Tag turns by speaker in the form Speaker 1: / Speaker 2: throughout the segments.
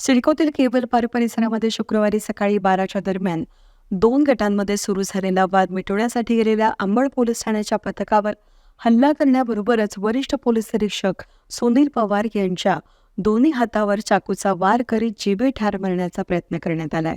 Speaker 1: सिडकोतील cable पार परिसरामध्ये शुक्रवारी सकाळी बाराच्या दरम्यान दोन गटांमध्ये सुरू झालेला वाद मिटवण्यासाठी गेलेल्या अंबड पोलीस ठाण्याच्या पथकावर हल्ला करण्याबरोबरच वरिष्ठ पोलीस निरीक्षक सुनील पवार यांच्या दोन्ही हातावर चाकूचा वार करीत जिवे ठार मारण्याचा प्रयत्न करण्यात आलाय.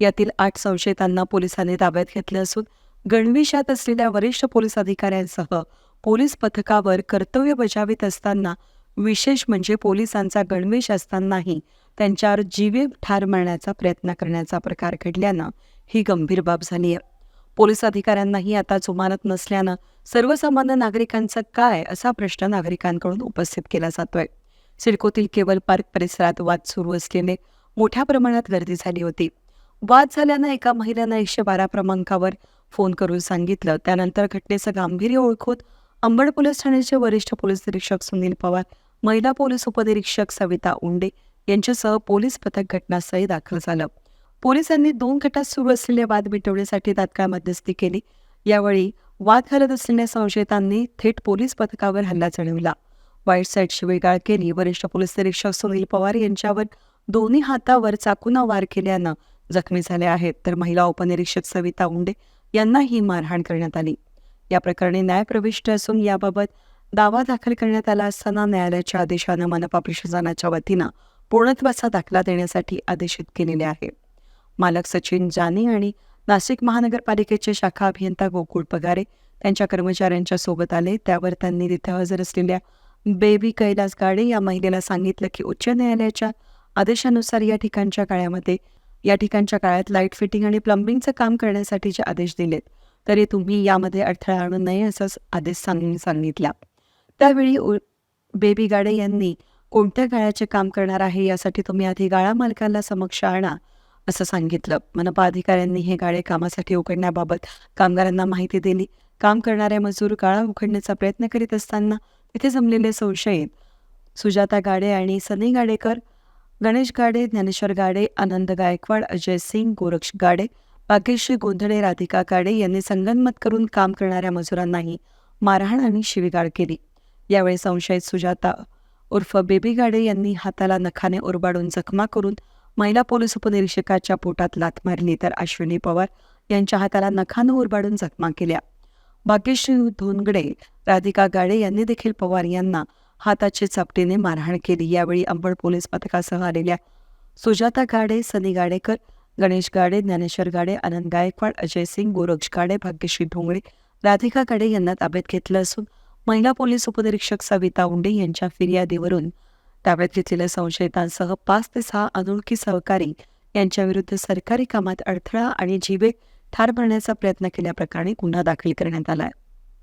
Speaker 1: यातील आठ संशयितांना पोलिसांनी ताब्यात घेतलं असून गणवेशात असलेल्या वरिष्ठ पोलीस अधिकाऱ्यांसह पोलीस पथकावर कर्तव्य बजावित असताना विशेष म्हणजे पोलिसांचा गणवेश असतानाही त्यांच्यावर जीवे ठार मारण्याचा प्रयत्न करण्याचा प्रकार घडल्यानं ही गंभीर बाब झाली आहे. पोलीस अधिकाऱ्यांनाही आता जुमानत नसल्यानं सर्वसामान्य नागरिकांचं काय असा प्रश्न नागरिकांकडून उपस्थित केला जातोय. सिडकोतील केवल पार्क परिसरात वाद सुरू असलेले मोठ्या प्रमाणात गर्दी झाली होती. वाद झाल्यानं एका महिलेनं एकशे बारा क्रमांकावर फोन करून सांगितलं. त्यानंतर घटनेचं गांभीर्य ओळखून अंबड पोलीस ठाण्याचे वरिष्ठ पोलीस निरीक्षक सुनील पवार महिला पोलीस उपनिरीक्षक सविता उंडे यांच्यासह पोलीस पथक घटनास्थळी दाखल झालं. पोलिसांनी दोन गटात सुरू असलेले वाद मिटवण्यासाठी तात्काळ मध्यस्थी केली. यावेळी वाद घालत असलेल्या संशयितांनी थेट पोलीस पथकावर हल्ला चढवला. वाईट साईड शिवेगाळ केली. वरिष्ठ पोलीस निरीक्षक सुनील पवार यांच्यावर दोन्ही हातावर चाकून वार केल्यानं जखमी झाले आहेत. तर महिला उपनिरीक्षक सविता उंडे यांनाही मारहाण करण्यात आली. या प्रकरणी न्याय प्रविष्ट असून याबाबत दावा दाखल करण्यात आला असताना न्यायालयाच्या आदेशानं मनपा प्रशासनाच्या वतीनं पूर्णत्वाचा दाखला देण्यासाठी आदेशित केलेले आहे. मालक सचिन जानी आणि नाशिक महानगरपालिकेचे शाखा अभियंता गोकुळ पगारे त्यांच्या कर्मचाऱ्यांच्या सोबत आले. त्यावर त्यांनी तिथे हजर असलेल्या बेबी कैलास गाडे या महिलेला सांगितलं की उच्च न्यायालयाच्या आदेशानुसार या ठिकाणच्या काळामध्ये या ठिकाणच्या काळात लाइट फिटिंग आणि प्लंबिंगचं काम करण्यासाठीचे आदेश दिलेत तरी तुम्ही यामध्ये अडथळा आणू नये असं आदेश सांगून सांगितला. त्यावेळी बेबी गाडे यांनी कोणत्या गाळ्याचे काम करणार आहे यासाठी तुम्ही आधी गाळा मालकाला समक्ष आणा असं सांगितलं. मनपा अधिकाऱ्यांनी हे गाळे कामासाठी उघडण्याबाबत कामगारांना माहिती दिली. काम करणारे मजूर गाळा उघडण्याचा प्रयत्न करीत असताना तिथे जमलेले संशयित सुजाता गाडे आणि सनी गाडेकर गणेश गाडे ज्ञानेश्वर गाडे आनंद गायकवाड अजय सिंग गोरक्ष गाडे भाग्यश्री गोंधळे राधिका गाडे यांनी संगनमत करून काम करणाऱ्या मजुरांनाही मारहाण आणि शिवीगाळ केली. यावेळी संशयित सुजाता उर्फ बेबी गाडे यांनी हाताला नखाने ओरबाडून जखमा करून महिला पोलीस उपनिरीक्षकाच्या पोटात लात मारली. तर अश्विनी पवार यांच्या हाताला नखानं ओरबाडून जखमा केल्या. भाग्यश्री धोनगडे राधिका गाडे यांनी देखील पवार यांना हाताची चपटीने मारहाण केली. यावेळी अंबड पोलीस पथकासह आलेल्या सुजाता गाडे सनी गाडेकर गणेश गाडे ज्ञानेश्वर गाडे आनंद गायकवाड अजय सिंग गोरक्ष गाडे भाग्यश्री ढोंगळे राधिका गाडे यांना ताब्यात घेतलं असून महिला पोलीस उपनिरीक्षक सविता उंडे यांच्या फिर्यादीवरून ताब्यात घेतलेल्या संशयितांसह पाच ते सहा अनोळखी सहकारी यांच्याविरुद्ध सरकारी कामात अडथळा आणि जीवे ठार भरण्याचा प्रयत्न केल्याप्रकरणी गुन्हा दाखल करण्यात आला आहे.